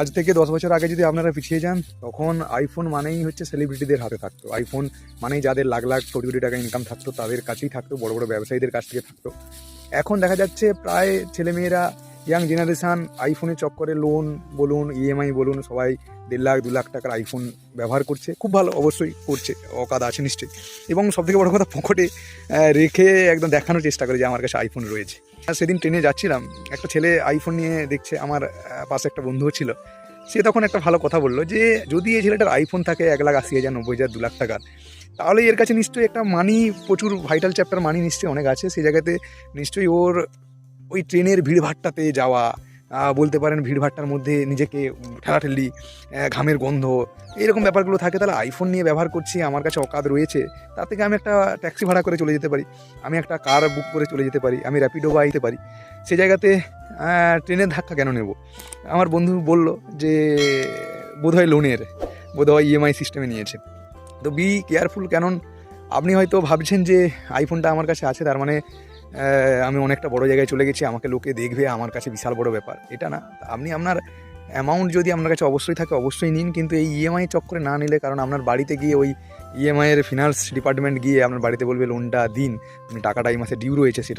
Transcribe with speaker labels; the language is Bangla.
Speaker 1: আজ থেকে দশ বছর আগে যদি আপনারা পিছিয়ে যান, তখন আইফোন মানেই হচ্ছে সেলিব্রিটিদের হাতে থাকতো। আইফোন মানেই যাদের লাখ লাখ কোটি কোটি টাকা ইনকাম থাকতো, তাদের কাছেই থাকতো, বড় বড় ব্যবসায়ীদের কাছ থেকে থাকতো। এখন দেখা যাচ্ছে প্রায় ছেলেমেয়েরা ইয়াং জেনারেশান আইফোনের চক্করে লোন বলুন ইএমআই বলুন, সবাই দেড় লাখ, দু লাখ টাকার আইফোন ব্যবহার করছে। খুব ভালো, অবশ্যই করছে অকাদ আছে নিশ্চয়ই। এবং সবথেকে বড় কথা, পকেটে রেখে একদম দেখানোর চেষ্টা করে যে আমার কাছে আইফোন রয়েছে। সেদিন ট্রেনে যাচ্ছিলাম। একটা ছেলে আইফোন নিয়ে দেখছে, আমার পাশে একটা বন্ধুও ছিল। সে তখন একটা ভালো কথা বলল যে, যদি এই ছেলেটার আইফোন থাকে এক লাখ আশি হাজার, নব্বই হাজার, দু লাখ টাকার, তাহলে এর কাছে নিশ্চয়ই একটা মানি প্রচুর ভাইটাল চ্যাপ্টার মানি নিশ্চয়ই অনেক আছে। সেই জায়গাতে নিশ্চয়ই ওর ওই ট্রেনের ভিড়ভাট্টাতে যাওয়া বলতে পারেন ভিড়ভাট্টার মধ্যে নিজেকে ঠেলাঠেলি ঘামের গন্ধ এইরকম ব্যাপারগুলো থাকে। তাহলে আইফোন নিয়ে ব্যবহার করছি, আমার কাছে অকাদ রয়েছে, তার থেকে আমি একটা ট্যাক্সি ভাড়া করে চলে যেতে পারি, আমি একটা কার বুক করে চলে যেতে পারি, আমি র্যাপিডো বা আইতে পারি। সে জায়গাতে ট্রেনের ধাক্কা কেন নেব? আমার বন্ধু বলল যে, বোধহয় লোনের বোধহয় ইএমআই সিস্টেমে নিয়েছে। তো বি কেয়ারফুল কেন আপনি হয়তো ভাবছেন যে আইফোনটা আমার কাছে আছে, তার মানে আমি অনেকটা বড় জায়গায় চলে গেছি, আমাকে লোকে দেখবে, আমার কাছে বিশাল বড় ব্যাপার। এটা না। আপনি আপনার অ্যামাউন্ট যদি আপনার কাছে অবশ্যই থাকে, অবশ্যই নিন, কিন্তু এই ইএমআই চক্করে না নিলে, কারণ আপনার বাড়িতে গিয়ে ওই ইএমআইয়ের ফিনান্স ডিপার্টমেন্ট গিয়ে আপনার বাড়িতে বলবে লোনটা দিন। টাকাটা এই মাসে ডিউ রয়েছে, সেটা